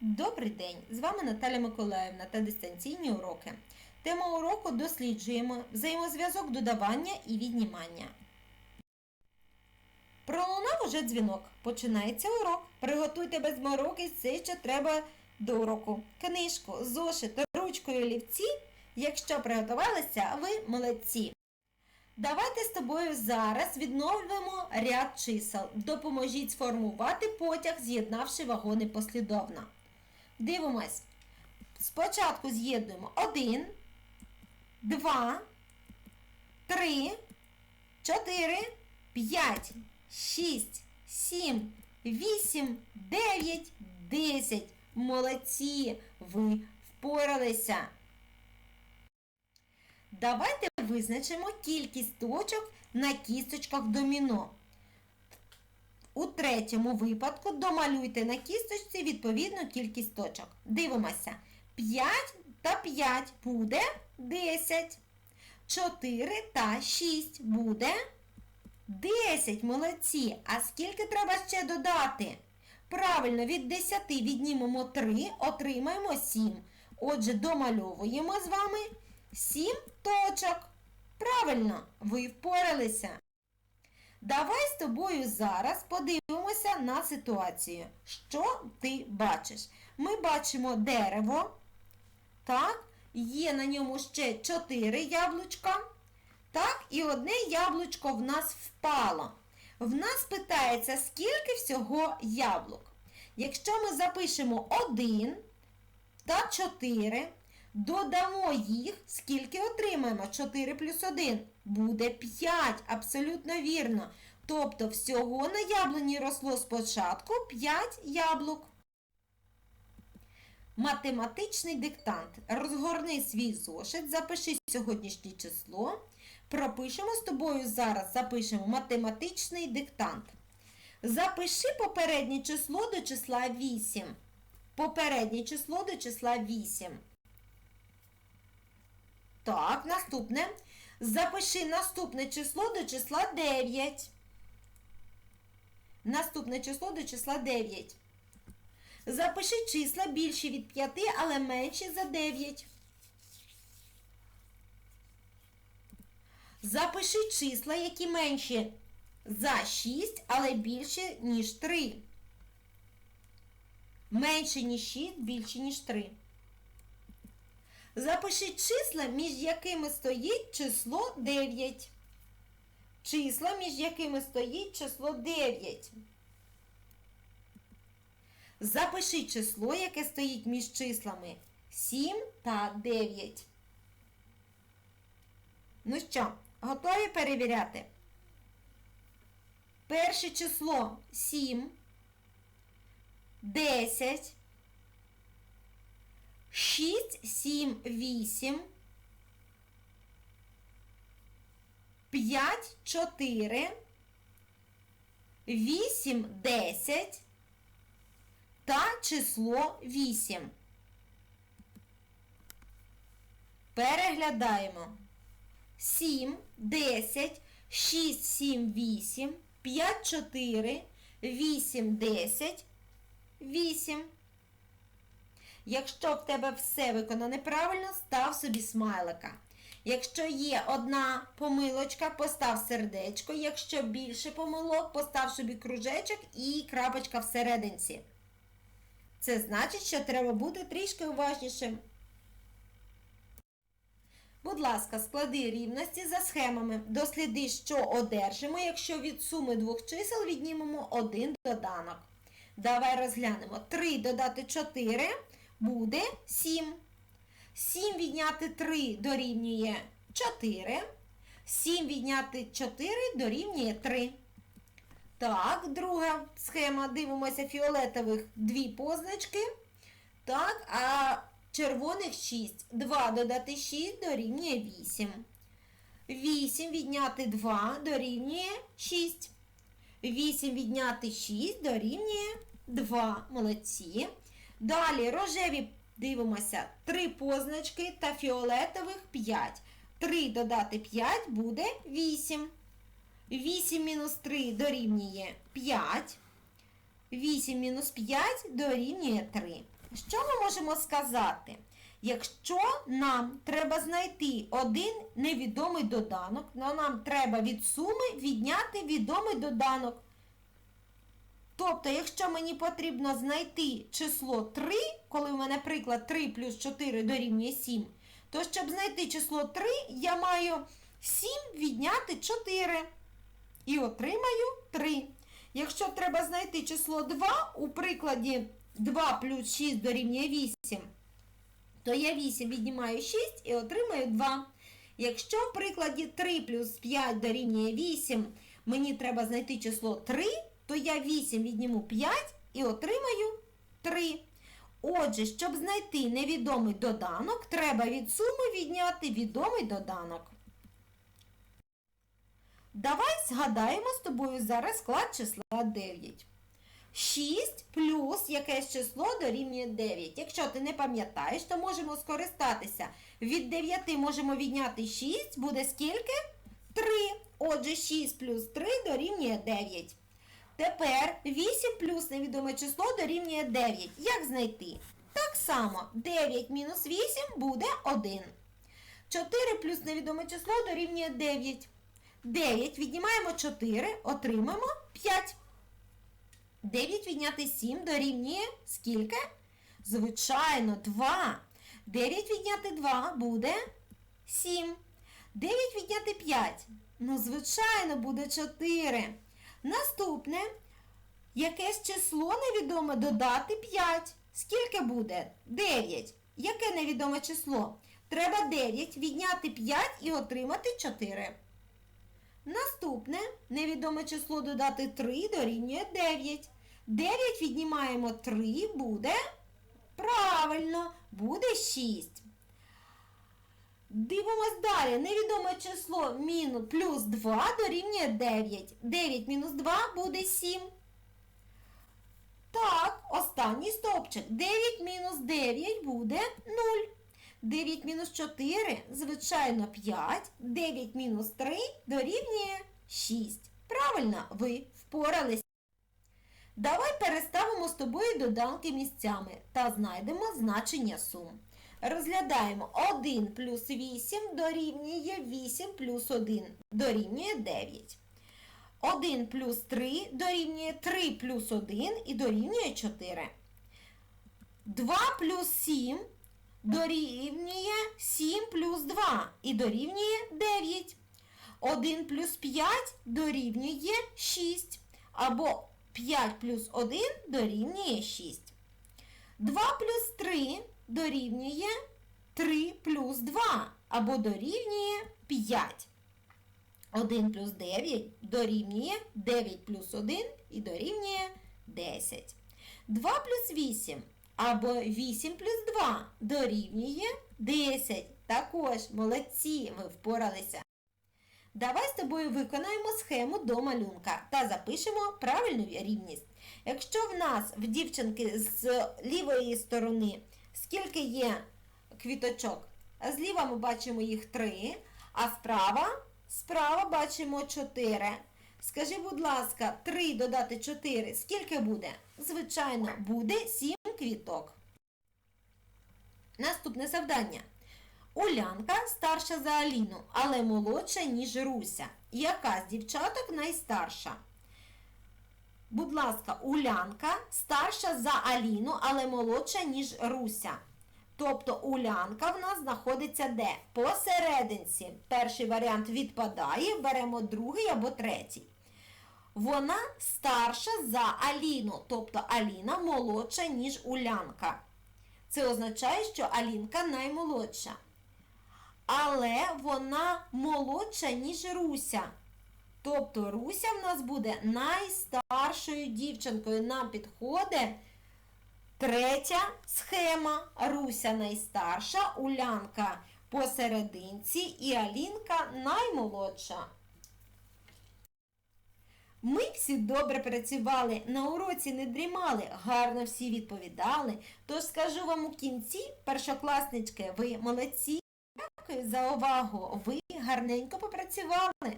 Добрий день! З вами Наталя Миколаївна та дистанційні уроки. Тема уроку досліджуємо взаємозв'язок додавання і віднімання. Пролунав уже дзвінок. Починається урок. Приготуйте без мороки все, що треба до уроку. Книжку, зошит, ручку і олівці. Якщо приготувалися, ви молодці. Давайте з тобою зараз відновимо ряд чисел. Допоможіть сформувати потяг, з'єднавши вагони послідовно. Дивимось. Спочатку з'єднуємо 1, 2, 3, 4, 5, 6, 7, 8, 9, 10. Молодці! Ви впоралися. Давайте визначимо кількість точок на кісточках доміно. У третьому випадку домалюйте на кісточці відповідну кількість точок. Дивимося. 5 та 5 буде 10. 4 та 6 буде 10. Молодці. А скільки треба ще додати? Правильно, від 10 віднімемо 3, отримаємо 7. Отже, домальовуємо з вами 7 точок. Правильно, ви впоралися. Давай з тобою зараз подивимося на ситуацію. Що ти бачиш? Ми бачимо дерево. Так, є на ньому ще 4 яблучка. Так, і одне яблучко в нас впало. В нас питається, скільки всього яблук. Якщо ми запишемо 1 та 4, додамо їх, скільки отримаємо? 4 плюс 1 буде 5, абсолютно вірно. Тобто всього на яблуні росло спочатку 5 яблук. Математичний диктант. Розгорни свій зошит, запиши сьогоднішнє число. Пропишемо з тобою зараз, запишемо математичний диктант. Запиши попереднє число до числа 8. Попереднє число до числа 8. Так, наступне. Запиши наступне число до числа 9. Наступне число до числа 9. Запиши числа більші від 5, але менші за 9. Запиши числа, які менші за 6, але більші, ніж 3. Менше, ніж 6, більше, ніж 3. Запиши числа, між якими стоїть число 9. Числа, між якими стоїть число 9. Запиши число, яке стоїть між числами 7 та 9. Ну що, готові перевіряти? Перше число 7, 10, 6, 7, 8, 5, 4, 8, 10 та число 8. Переглядаємо. 7, 10, 6, 7, 8, 5, 4, 8, 10, 8. Якщо в тебе все виконане правильно, став собі смайлика. Якщо є одна помилочка, постав сердечко. Якщо більше помилок, постав собі кружечок і крапочка всерединці. Це значить, що треба бути трішки уважнішим. Будь ласка, склади рівності за схемами. Досліди, що одержимо, якщо від суми двох чисел віднімемо один доданок. Давай розглянемо. 3 додати 4 буде 7. 7 відняти 3 дорівнює 4. 7 відняти 4 дорівнює 3. Так, друга схема. Дивимося фіолетових дві позначки. Так, а червоних 6. 2 додати 6 дорівнює 8. 8 відняти 2 дорівнює 6. 8 відняти 6 дорівнює 2. Молодці. Далі рожеві дивимося 3 позначки та фіолетових 5. 3 додати 5 буде 8. 8 мінус 3 дорівнює 5. 8 мінус 5 дорівнює 3. що ми можемо сказати? Якщо нам треба знайти один невідомий доданок, то нам треба від суми відняти відомий доданок. Тобто, якщо мені потрібно знайти число 3, коли в мене приклад 3 плюс 4 дорівнює 7, то щоб знайти число 3, я маю 7 відняти 4 і отримаю 3. Якщо треба знайти число 2, у прикладі 2 плюс 6 дорівнює 8, то я 8 віднімаю 6 і отримаю 2. Якщо в прикладі 3 плюс 5 дорівнює 8, мені треба знайти число 3, то я 8 відніму 5 і отримаю 3. Отже, щоб знайти невідомий доданок, треба від суми відняти відомий доданок. Давай згадаємо з тобою зараз склад числа 9. 6 плюс якесь число дорівнює 9. Якщо ти не пам'ятаєш, то можемо скористатися. Від 9 можемо відняти 6, буде скільки? 3. Отже, 6 плюс 3 дорівнює 9. Тепер 8 плюс невідоме число дорівнює 9. Як знайти? Так само 9 мінус 8 буде 1. 4 плюс невідоме число дорівнює 9. 9 віднімаємо 4, отримаємо 5. 9 відняти 7 дорівнює скільки? Звичайно, 2. 9 відняти 2 буде 7. 9 відняти 5. Ну, звичайно, буде 4. Наступне. Якесь число невідоме додати 5. Скільки буде? 9. Яке невідоме число? Треба 9 відняти 5 і отримати 4. Наступне невідоме число додати 3 дорівнює 9. 9 віднімаємо 3 буде правильно, буде 6. Дивимось далі. Невідоме число мінус плюс 2 дорівнює 9. 9 мінус 2 буде 7. Так, останній стовпчик. 9 мінус 9 буде 0. 9 мінус 4, звичайно, 5. 9 мінус 3 дорівнює 6. Правильно, ви впорались. Давай переставимо з тобою доданки місцями та знайдемо значення сум. Розглядаємо 1 плюс 8 дорівнює 8 плюс 1 дорівнює 9. 1 плюс 3 дорівнює 3 плюс 1 і дорівнює 4. 2 плюс 7 дорівнює 7 плюс 2 і дорівнює 9. 1 плюс 5 дорівнює 6. Або 5 плюс 1 дорівнює 6. 2 плюс 3 дорівнює 3 плюс 2 або дорівнює 5. 1 плюс 9 дорівнює 9 плюс 1 і дорівнює 10. 2 плюс 8 або 8 плюс 2 дорівнює 10. Також молодці, ви впоралися. Давай з тобою виконаємо схему до малюнка та запишемо правильну рівність. Якщо в нас в дівчинки з лівої сторони скільки є квіточок, зліва ми бачимо їх 3, а справа, справа бачимо 4. Скажи, будь ласка, 3 додати 4, скільки буде? Звичайно, буде 7 квіток. Наступне завдання. Улянка старша за Аліну, але молодша, ніж Руся. Яка з дівчаток найстарша? Будь ласка, Улянка старша за Аліну, але молодша, ніж Руся. Тобто Улянка в нас знаходиться де? Посерединці. Перший варіант відпадає, беремо другий або третій. Вона старша за Аліну, тобто Аліна молодша, ніж Улянка. Це означає, що Алінка наймолодша. Але вона молодша, ніж Руся. Тобто Руся в нас буде найстаршою дівчинкою. Нам підходить третя схема. Руся найстарша, Улянка посерединці і Алінка наймолодша. Ми всі добре працювали, на уроці не дрімали, гарно всі відповідали. Тож скажу вам у кінці, першокласнички, ви молодці. Дякую за увагу. Ви гарненько попрацювали.